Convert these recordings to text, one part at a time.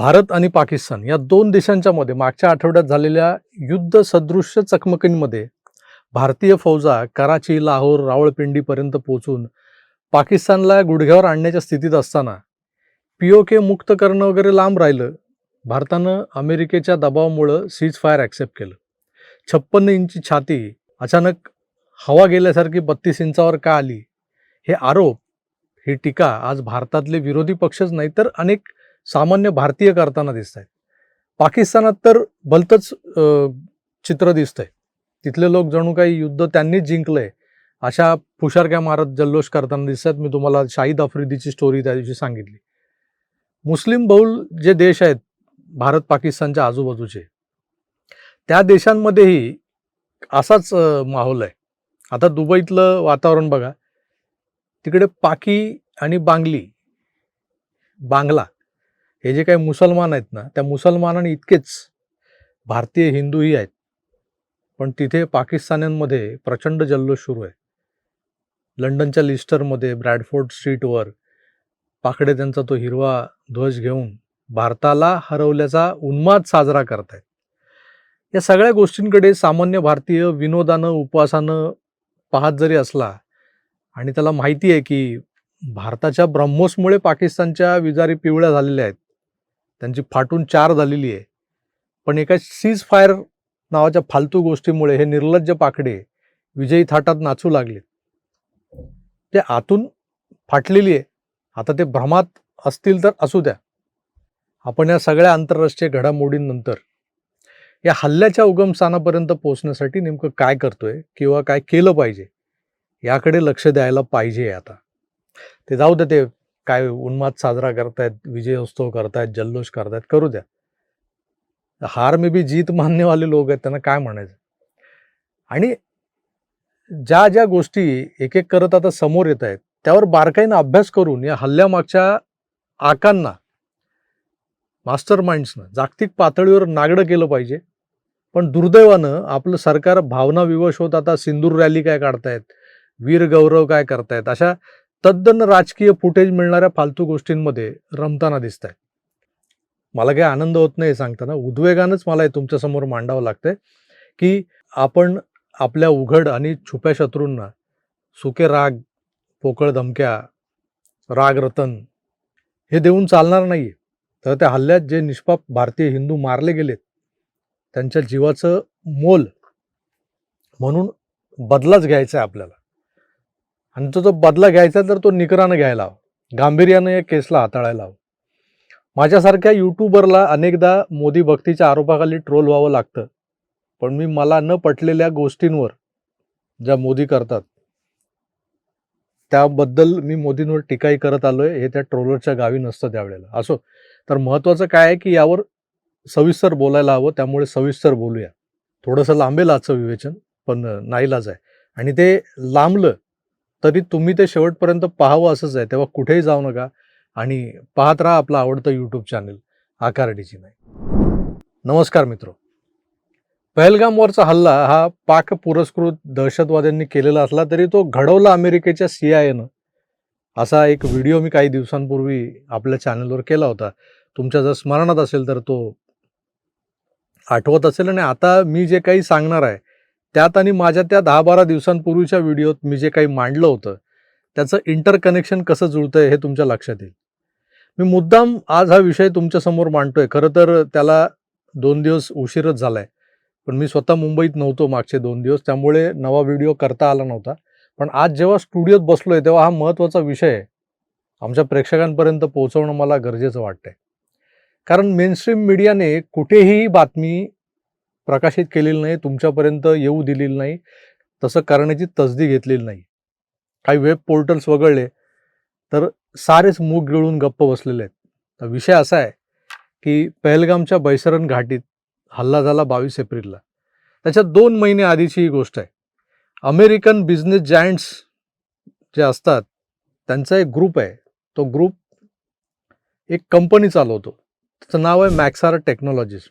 भारत आणि पाकिस्तान या दोन देशांच्या मध्ये मागच्या आठवड्यात झालेल्या युद्ध सदृश्य चकमकींमध्ये भारतीय फौजा कराची लाहोर रावळपिंडीपर्यंत पोहोचून पाकिस्तानला गुडघ्यावर आणण्याच्या स्थितीत असताना पीओके मुक्त करणं वगैरे लांब राहिलं. भारतानं अमेरिकेच्या दबावामुळं सीज फायर ॲक्सेप्ट केलं. छप्पन्न इंची छाती अचानक हवा गेल्यासारखी बत्तीस इंचावर का आली? हे आरोप ही टीका आज भारतातले विरोधी पक्षच नाही तर अनेक सामान्य भारतीय करताना दिसत आहेत पाकिस्तानात तर भलतंच चित्र दिसतंय. तिथले लोक जणू काही युद्ध त्यांनीच जिंकलंय अशा फुशारक्या मारत जल्लोष करताना दिसतात मी तुम्हाला शाहिद आफ्रिदीची स्टोरी त्या दिवशी सांगितली. मुस्लिम बहुल जे देश आहेत भारत पाकिस्तानच्या आजूबाजूचे त्या देशांमध्येही असाच माहोल आहे. आता दुबईतलं वातावरण बघा. तिकडे पाकी आणि बांगली बांगला हे जे काही मुसलमान आहेत ना त्या मुसलमानांनी इतकेच भारतीय हिंदूही आहेत. पण तिथे पाकिस्तान्यांमध्ये प्रचंड जल्लोष सुरू आहे. लंडनच्या लिस्टरमध्ये ब्रॅडफोर्ड स्ट्रीटवर पाकडे त्यांचा तो हिरवा ध्वज घेऊन भारताला हरवल्याचा उन्माद साजरा करतायत. या सगळ्या गोष्टींकडे सामान्य भारतीय विनोदानं उपवासानं पाहत जरी असला आणि त्याला माहिती आहे की भारताच्या ब्रह्मोसमुळे पाकिस्तानच्या विजारी पिवळ्या झालेल्या आहेत त्यांची फाटून चार झालेली आहे. पण एका सीज फायर नावाच्या फालतू गोष्टीमुळे हे निर्लज्ज पाकडे विजयी थाटात नाचू लागले ते आतून फाटलेली आहे. आता ते भ्रमात असतील तर असू द्या. आपण या सगळ्या आंतरराष्ट्रीय घडामोडींनंतर या हल्ल्याच्या उगमस्थानापर्यंत पोहोचण्यासाठी नेमकं काय करतोय किंवा काय केलं पाहिजे याकडे लक्ष द्यायला पाहिजे आता. ते जाऊ दे ते काय उन्माद साजरा करतायत विजयोत्सव करतायत जल्लोष करतायत करू द्या. हार मे बी जीत माननेवाले लोक आहेत त्यांना काय म्हणायचं? आणि ज्या ज्या गोष्टी एक एक करत आता समोर येत आहेत त्यावर बारकाईनं अभ्यास करून या हल्ल्यामागच्या आकांना मास्टर माइंड्सनं जागतिक पातळीवर नागडं केलं पाहिजे. पण दुर्दैवानं आपलं सरकार भावना विवश होत आता सिंदूर रॅली काय काढतायत वीर गौरव काय करतायत अशा तद्दन राजकीय फुटेज मिळणाऱ्या फालतू गोष्टींमध्ये रमताना दिसत आहेत मला काही आनंद होत नाही हे सांगताना उद्वेगानंच मला हे तुमच्यासमोर मांडावं लागतंय की आपण आपल्या उघड आणि छुप्या शत्रूंना सुके राग पोकळ धमक्या राग रतन हे देऊन चालणार नाही तर त्या हल्ल्यात जे निष्पाप भारतीय हिंदू मारले गेलेत त्यांच्या जीवाचं मोल म्हणून बदलाच घ्यायचा आहे आपल्याला. आणि तो जो बदला घ्यायचा तर तो निकरानं घ्यायला हवा. गांभीर्यानं या केसला हाताळायला हवं. माझ्यासारख्या युट्यूबरला अनेकदा मोदी भक्तीच्या आरोपाखाली ट्रोल व्हावं लागतं. पण मी मला न पटलेल्या गोष्टींवर ज्या मोदी करतात त्याबद्दल मी मोदींवर टीकाही करत आलोय. हे त्या ट्रोलरच्या गावी नसतं त्यावेळेला. असो तर महत्त्वाचं काय आहे की यावर सविस्तर बोलायला हवं. त्यामुळे सविस्तर बोलूया. थोडंसं लांबेल आजचं विवेचन पण नाईलाज आहे. आणि ते लांबलं तरी तुम्ही ते शेवटपर्यंत पाहावं असंच आहे. तेव्हा कुठेही जाऊ नका आणि पाहत राहा आपलं आवडतं यूट्यूब चॅनल आकारडीची नाही. नमस्कार मित्र. पहलगामवरचा हल्ला हा पाक पुरस्कृत दहशतवाद्यांनी केलेला असला तरी तो घडवला अमेरिकेच्या सी आय एनं असा एक व्हिडिओ मी काही दिवसांपूर्वी आपल्या चॅनलवर केला होता. तुमच्या जर स्मरणात असेल तर तो आठवत असेल आणि आता मी जे काही सांगणार आहे त्यात आणि माझ्या त्या दहा बारा दिवसांपूर्वीच्या व्हिडिओत मी जे काही मांडलं होतं त्याचं इंटरकनेक्शन कसं जुळतंय हे तुमच्या लक्षात येईल. मी मुद्दाम आज हा विषय तुमच्यासमोर मांडतोय. खरं तर त्याला दोन दिवस उशीरच झालाय. पण मी स्वतः मुंबईत नव्हतो मागचे दोन दिवस त्यामुळे नवा व्हिडिओ करता आला नव्हता. पण आज जेव्हा स्टुडिओत बसलोय तेव्हा हा महत्त्वाचा विषय आमच्या प्रेक्षकांपर्यंत पोहोचवणं मला गरजेचं वाटतंय. कारण मेनस्ट्रीम मीडियाने कुठेही बातमी प्रकाशित केलेली नाही तुमच्यापर्यंत येऊ दिलेली नाही तसं करण्याची तसदी घेतलेली नाही. काही वेब पोर्टल्स वगळले तर सारेच मूग गिळून गप्प बसलेले आहेत. तर विषय असा आहे की पहलगामच्या बैसरण घाटीत हल्ला झाला बावीस एप्रिलला. त्याच्या दोन महिने आधीची ही गोष्ट आहे. अमेरिकन बिझनेस जायंट्स जे असतात त्यांचा एक ग्रुप आहे. तो ग्रुप एक कंपनी चालवतो. त्याचं नाव आहे मॅक्सार टेक्नॉलॉजीज.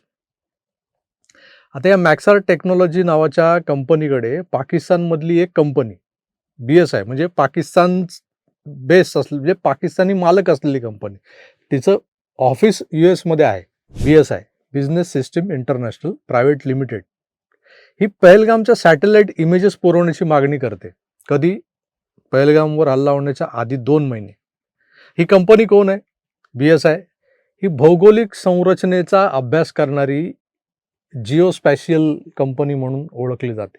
आता या मॅक्सार टेक्नॉलॉजी नावाच्या कंपनीकडे पाकिस्तानमधली एक कंपनी बी एस आय म्हणजे पाकिस्तान बेस असले म्हणजे पाकिस्तानी मालक असलेली कंपनी तिचं ऑफिस यू एसमध्ये आहे B S I business system international private limited ही पहलगामच्या सॅटेलाइट इमेजेस पुरवण्याची मागणी करते. कधी? पहलगामवर हल्ला होण्याच्या आधी दोन महिने. ही कंपनी कोण आहे? बी एस आय ही भौगोलिक संरचनेचा अभ्यास करणारी जिओस्पॅशियल कंपनी म्हणून ओळखली जाते.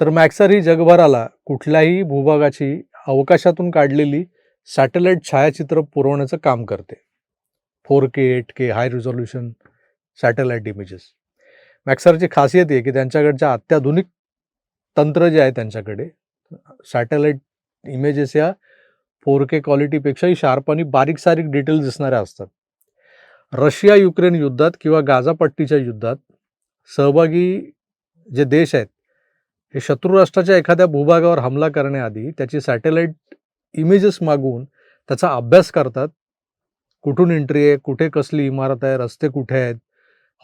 तर मॅक्सर ही जगभराला कुठल्याही भूभागाची अवकाशातून काढलेली सॅटेलाइट छायाचित्र पुरवण्याचं काम करते. Four K eight K high resolution satellite images मॅक्सरची खासियत आहे की त्यांच्याकडच्या अत्याधुनिक तंत्र जे आहे त्यांच्याकडे सॅटेलाइट इमेजेस या फोर के क्वालिटीपेक्षाही शार्प आणि बारीक सारीक डिटेल्स दिसणाऱ्या असतात. रशिया युक्रेन युद्धात किंवा गाझापट्टीच्या युद्धात सहभागी जे देश आहेत हे शत्रू राष्ट्राच्या एखाद्या भूभागावर हमला करण्याआधी त्याची सॅटेलाईट इमेजेस मागवून त्याचा अभ्यास करतात. कुठून एंट्री आहे कुठे कसली इमारत आहे रस्ते कुठे आहेत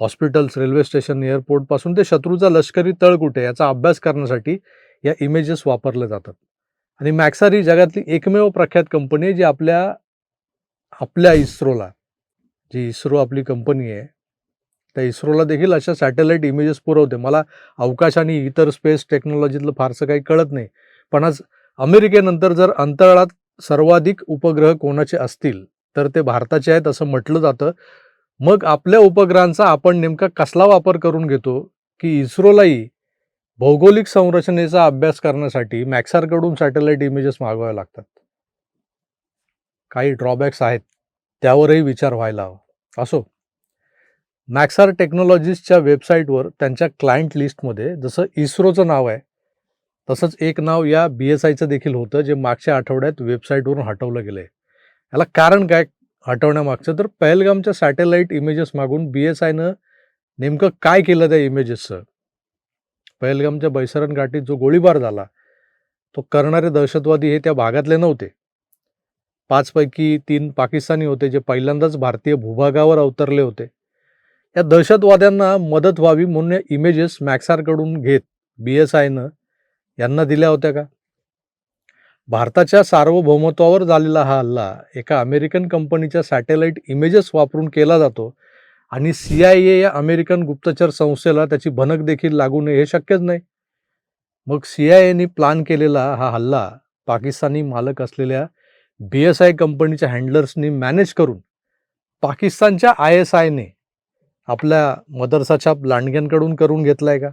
हॉस्पिटल्स रेल्वे स्टेशन एअरपोर्टपासून ते शत्रूचा लष्करी तळ कुठे याचा अभ्यास करण्यासाठी या इमेजेस वापरल्या जातात. आणि मॅक्सार ही जगातली एकमेव प्रख्यात कंपनी आहे जी आपल्या आपल्या इस्रोला जी इस्रो आपली कंपनी आहे त्या इस्रोला देखील अशा सॅटेलाईट इमेजेस पुरवते. मला अवकाश आणि इतर स्पेस टेक्नॉलॉजीतलं फारसं काही कळत नाही. पण आज अमेरिकेनंतर जर अंतराळात सर्वाधिक उपग्रह कोणाचे असतील तर ते भारताचे आहेत असं म्हटलं जातं. मग आपल्या उपग्रहांचा आपण नेमका कसला वापर करून घेतो? की इस्रोलाही भौगोलिक संरचनेचा अभ्यास करण्यासाठी मॅक्सारकडून सॅटेलाईट इमेजेस मागवाव्या लागतात? काही ड्रॉबॅक्स आहेत. त्यावरही विचार व्हायला हवा. असो. मॅक्सार टेक्नॉलॉजीजच्या वेबसाईटवर त्यांच्या क्लायंट लिस्टमध्ये जसं इस्रोचं नाव आहे तसंच एक नाव या बी एस आयचं देखील होतं जे मागच्या आठवड्यात वेबसाईटवरून हटवलं गेलं आहे याला कारण काय हटवण्यामागचं? तर पहलगामच्या सॅटेलाईट इमेजेस मागून बी एस आयनं नेमकं काय केलं त्या इमेजेसचं? पहलगामच्या बैसरण घाटीत जो गोळीबार झाला तो करणारे दहशतवादी हे त्या भागातले नव्हते. पाचपैकी तीन पाकिस्तानी होते जे पहिल्यांदाच भारतीय भूभागावर अवतरले होते. या दहशतवाद्यांना मदत व्हावी म्हणून इमेजेस मॅक्सारकडून घेत बी एस आयनं यांना दिल्या होत्या का? भारताच्या सार्वभौमत्वावर झालेला हा हल्ला एका अमेरिकन कंपनीच्या सॅटेलाइट इमेजेस वापरून केला जातो आणि सी आय ए या अमेरिकन गुप्तचर संस्थेला त्याची भनक देखील लागू नये हे शक्यच नाही. मग सी आय एनी प्लान केलेला हा हल्ला पाकिस्तानी मालक असलेल्या बी एस आय कंपनीच्या हँडलर्सनी मॅनेज करून पाकिस्तानच्या आय एस आयने आपल्या मदरसाच्या लांडग्यांकडून करून घेतलाय का?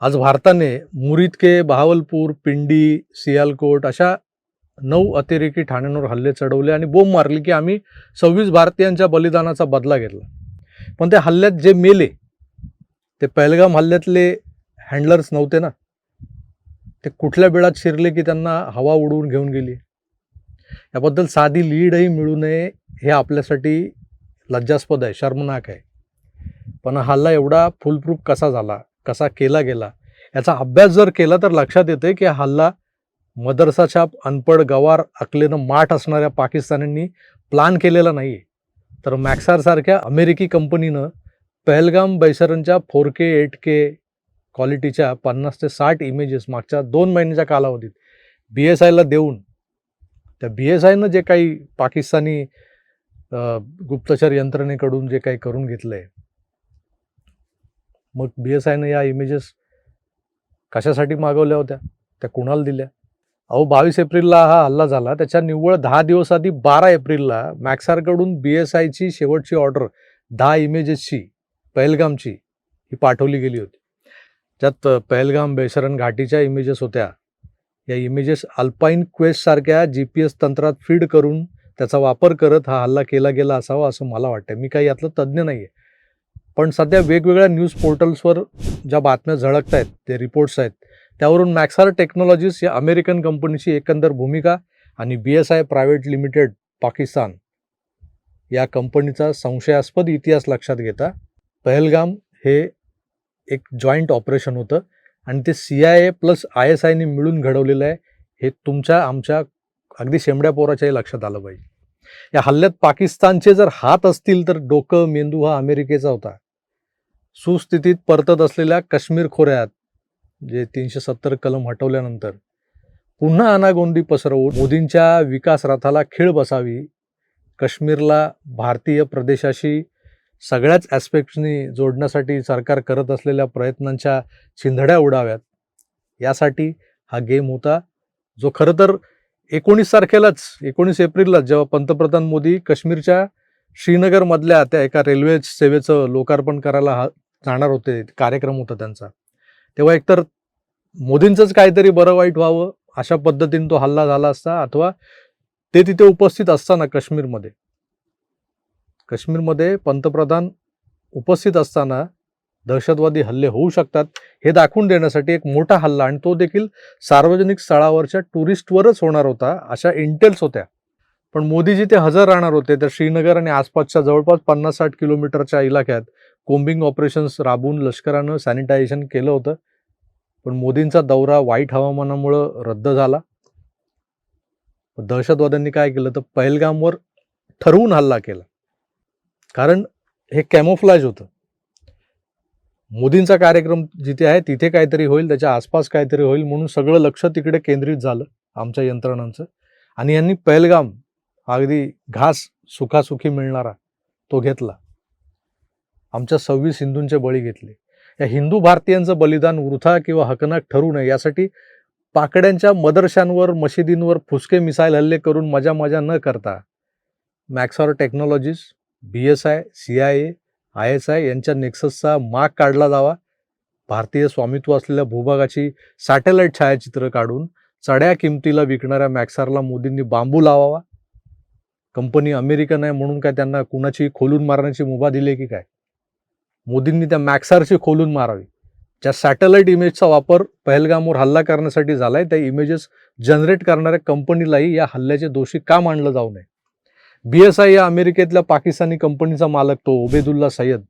आज भारताने मुरीदके बहावलपूर पिंडी सियालकोट अशा नऊ अतिरेकी ठाण्यांवर हल्ले चढवले आणि बोंब मारली की आम्ही सव्वीस भारतीयांच्या बलिदानाचा बदला घेतला. पण त्या हल्ल्यात जे मेले ते पहलगाम हल्ल्यातले हँडलर्स नव्हते ना? ते कुठल्या बिळात शिरले की त्यांना हवा उडवून घेऊन गेली? याबद्दल साधी लीडही मिळू नये हे आपल्यासाठी लज्जास्पद आहे शर्मनाक आहे. पण हल्ला एवढा फुलप्रूफ कसा झाला? कसा केला गेला? याचा अभ्यास जर केला तर लक्षात येते की हल्ला मदरसाच्या अनपड गवार अकलेनं माठ असणाऱ्या पाकिस्तानींनी प्लान केलेला नाही आहे तर मॅक्सारसारख्या अमेरिकी कंपनीनं पहलगाम बैसरनच्या फोर के एट के क्वालिटीच्या पन्नास ते साठ इमेजेस मागच्या दोन महिन्याच्या कालावधीत बी एस आयला देऊन त्या बी एस आयनं जे काही पाकिस्तानी गुप्तचर यंत्रणेकडून जे काही करून घेतलं आहे मग बी एस आयनं या इमेजेस कशासाठी मागवल्या होत्या? त्या कुणाला दिल्या? अहो बावीस एप्रिलला हा हल्ला झाला. त्याच्या निव्वळ दहा दिवस आधी बारा एप्रिलला मॅक्सारकडून बी एस आयची शेवटची ऑर्डर दहा इमेजेसची पहलगामची ही पाठवली गेली होती. ज्यात पहलगाम बेसरण घाटीच्या इमेजेस होत्या. या इमेजेस अल्पाईन क्वेस्ट सारख्या जी पी एस तंत्रात फीड करून त्याचा वापर करत हा हल्ला केला गेला असावा असं मला वाटतं मी काही यातलं तज्ज्ञ नाही आहे पण सध्या वेगवेगळ्या न्यूज पोर्टल्सवर ज्या बातम्या झळकत आहेत ते रिपोर्ट्स आहेत त्यावरून मॅक्सार टेक्नॉलॉजीज या अमेरिकन कंपनीची एकंदर भूमिका आणि B S I private limited Pakistan या कंपनीचा संशयास्पद इतिहास लक्षात घेता पहलगाम हे एक जॉईंट ऑपरेशन होतं आणि ते C I A plus I S आयने मिळून घडवलेलं आहे हे तुमच्या आमच्या अगदी शेंबड्या पोराच्याही लक्षात आलं पाहिजे. या हल्ल्यात पाकिस्तानचे जर हात असतील तर डोकं मेंदू हा अमेरिकेचा होता. सुस्थितीत परतत असलेल्या काश्मीर खोऱ्यात जे तीनशे सत्तर कलम हटवल्यानंतर पुन्हा अनागोंदी पसरवून मोदींच्या विकास रथाला खीळ बसावी काश्मीरला भारतीय प्रदेशाशी सगळ्याच ॲस्पेक्ट्सनी जोडण्यासाठी सरकार करत असलेल्या प्रयत्नांच्या चिंधड्या उडाव्यात. यासाठी हा गेम होता जो खरं तर एकोणीस तारखेलाच एकोणीस एप्रिललाच जेव्हा पंतप्रधान मोदी काश्मीरच्या श्रीनगरमधल्या त्या एका रेल्वे सेवेचं लोकार्पण करायला हा जाणार होते. कार्यक्रम होता त्यांचा. तेव्हा एकतर मोदींचंच काहीतरी बरं वाईट व्हावं अशा पद्धतीने तो हल्ला झाला असता अथवा ते तिथे उपस्थित असताना काश्मीरमध्ये. काश्मीरमध्ये पंतप्रधान उपस्थित असताना दहशतवादी हल्ले होऊ शकतात हे दाखवून देण्यासाठी एक मोठा हल्ला आणि तो देखील सार्वजनिक स्थळावरच्या टुरिस्टवरच होणार होता अशा इंटेल्स होत्या. पण मोदी जिथे हजर राहणार होते तर श्रीनगर आणि आसपासच्या जवळपास पन्नास साठ किलोमीटरच्या इलाक्यात कोम्बिंग ऑपरेशन्स राबून लष्करानं सॅनिटायझेशन केलं होतं. पण मोदींचा दौरा वाईट हवामानामुळं रद्द झाला. दहशतवाद्यांनी काय केलं तर पहलगामवर ठरवून हल्ला केला. कारण हे कॅमोफ्लाज होतं. मोदींचा कार्यक्रम जिथे आहे तिथे काहीतरी होईल त्याच्या आसपास काहीतरी होईल म्हणून सगळं लक्ष तिकडे केंद्रित झालं आमच्या यंत्रणांचं. आणि यांनी पहलगाम अगदी घास सुखासुखी मिळणारा तो घेतला. आमच्या सव्वीस हिंदूंचे बळी घेतले. या हिंदू भारतीयांचं बलिदान वृथा किंवा हकनाक ठरू नये यासाठी पाकड्यांच्या मदरशांवर मशिदींवर फुसके मिसाईल हल्ले करून मजा मजा न करता Maxar technologies B S I C I A I S I यांच्या नेक्ससचा माग काढला जावा. भारतीय स्वामित्व असलेल्या भूभागाची सॅटेलाईट छायाचित्र काढून चढ्या किमतीला विकणाऱ्या मॅक्सारला मोदींनी बांबू लावावा. कंपनी अमेरिकन आहे म्हणून काय त्यांना कुणाची खोलून मारण्याची मुभा दिली की काय? मोदींनी त्या मॅक्सारची खोलून मारावी. ज्या सॅटेलाईट इमेजचा वापर पहलगामवर हल्ला करण्यासाठी झालाय त्या इमेजेस जनरेट करणाऱ्या कंपनीलाही या हल्ल्याचे दोषी का मानलं जाऊ नये? बी एस आय या अमेरिकेतल्या पाकिस्तानी कंपनीचा मालक तो ओबेदुल्ला सय्यद.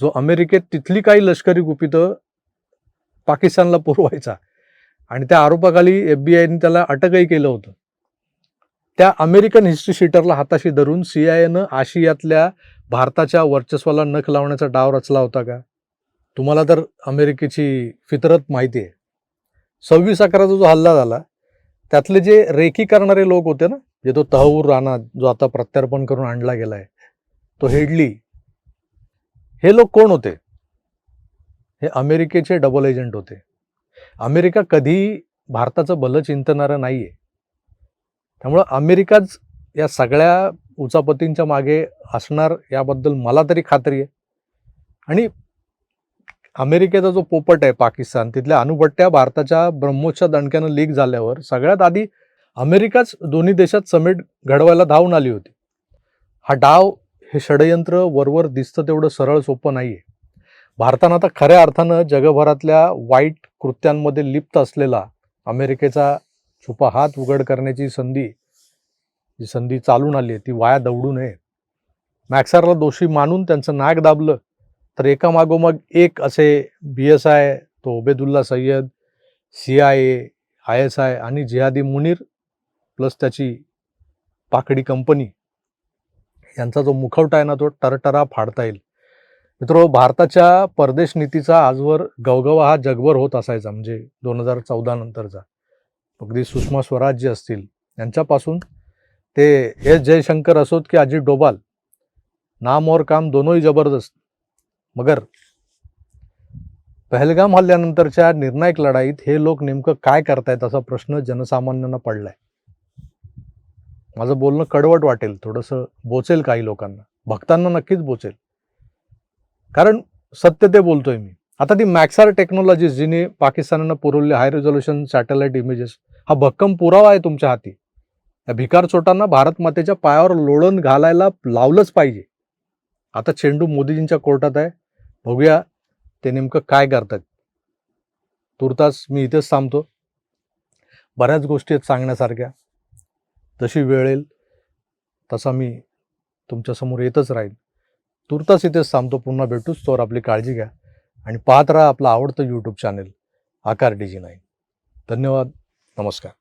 जो अमेरिकेत तिथली काही लष्करी गुपितं पाकिस्तानला पुरवायचा. आणि त्या आरोपाखाली एफ बी आयने त्याला अटकही केलं होतं. त्या अमेरिकन हिस्ट्री शीटरला हाताशी धरून सी आय एनं आशियातल्या भारताच्या वर्चस्वाला नख लावण्याचा डाव रचला होता का? तुम्हाला तर अमेरिकेची फितरत माहिती आहे. सव्वीस अकराचा जो हल्ला झाला त्यातले जे रेकी करणारे लोक होते ना जे तो तहवूर राणा जो आता प्रत्यार्पण करून आणला गेलाय तो हेडली हे लोक कोण होते? हे अमेरिकेचे डबल एजंट होते. अमेरिका कधी भारताचं भलं चिंतणारं नाहीये. त्यामुळं अमेरिकाच या सगळ्या उचापतींच्या मागे असणार याबद्दल मला तरी खात्री आहे. आणि अमेरिकेचा जो पोपट आहे पाकिस्तान तिथल्या अणुभट्ट्या भारताच्या ब्रह्मोसच्या दणक्यानं लीक झाल्यावर सगळ्यात आधी अमेरिकाच दोन्ही देशात समेट घडवायला धावून आली होती. हा डाव हे षडयंत्र वरवर दिसतं तेवढं सरळ सोपं नाही आहे भारतानं आता खऱ्या अर्थानं जगभरातल्या वाईट कृत्यांमध्ये लिप्त असलेला अमेरिकेचा छुपा हात उघड करण्याची संधी जी संधी चालून आली आहे ती वाया दवडू नये. मॅक्सारला दोषी मानून त्यांचं नाक दाबलं तर एकामागोमाग एक असे बी एस आय तो Obaidullah Syed C I A I S I आणि जिहादी मुनीर प्लस त्याची पाकडी कंपनी यांचा जो मुखवटा आहे ना तो टरटरा फाडता येईल. मित्र भारताच्या परदेश नीतीचा आजवर गवगवा हा जगभर होत असायचा म्हणजे दोन हजार चौदा नंतरचा. अगदी सुषमा स्वराज जे असतील. यांच्यापासून ते एस जयशंकर असोत की अजित डोबाल नाम और काम दोनोंही जबरदस्त. मगर पहलगाम हल्ल्यानंतरच्या निर्णायक लढाईत हे लोक नेमकं काय करतायत असा प्रश्न जनसामान्यांना पडलाय. माझं बोलणं कडवट वाटेल थोडंसं बोचेल काही लोकांना. भक्तांना नक्कीच बोचेल. कारण सत्य ते बोलतोय मी. आता ती मॅक्सार टेक्नॉलॉजीज जिने पाकिस्ताननं पुरवले हाय रेझोल्युशन सॅटेलाइट इमेजेस हा भक्कम पुरावा आहे तुमच्या हाती. या भिकार चोटांना भारत मातेच्या पायावर लोळण घालायला लावलंच पाहिजे. आता चेंडू मोदीजींच्या कोर्टात आहे. बघूया ते नेमकं काय करतात. तुर्तास मी इथेच थांबतो. बऱ्याच गोष्टी आहेत सांगण्यासारख्या. जशी वेळ येईल तसा मी तुमच्यासमोर येतच राहील तुर्तास इथेच थांबतो. पुन्हा भेटूच तोवर आपली काळजी घ्या. आणि पाहत राहा आपलं आवडतं YouTube channel Aakar D G nine धन्यवाद. नमस्कार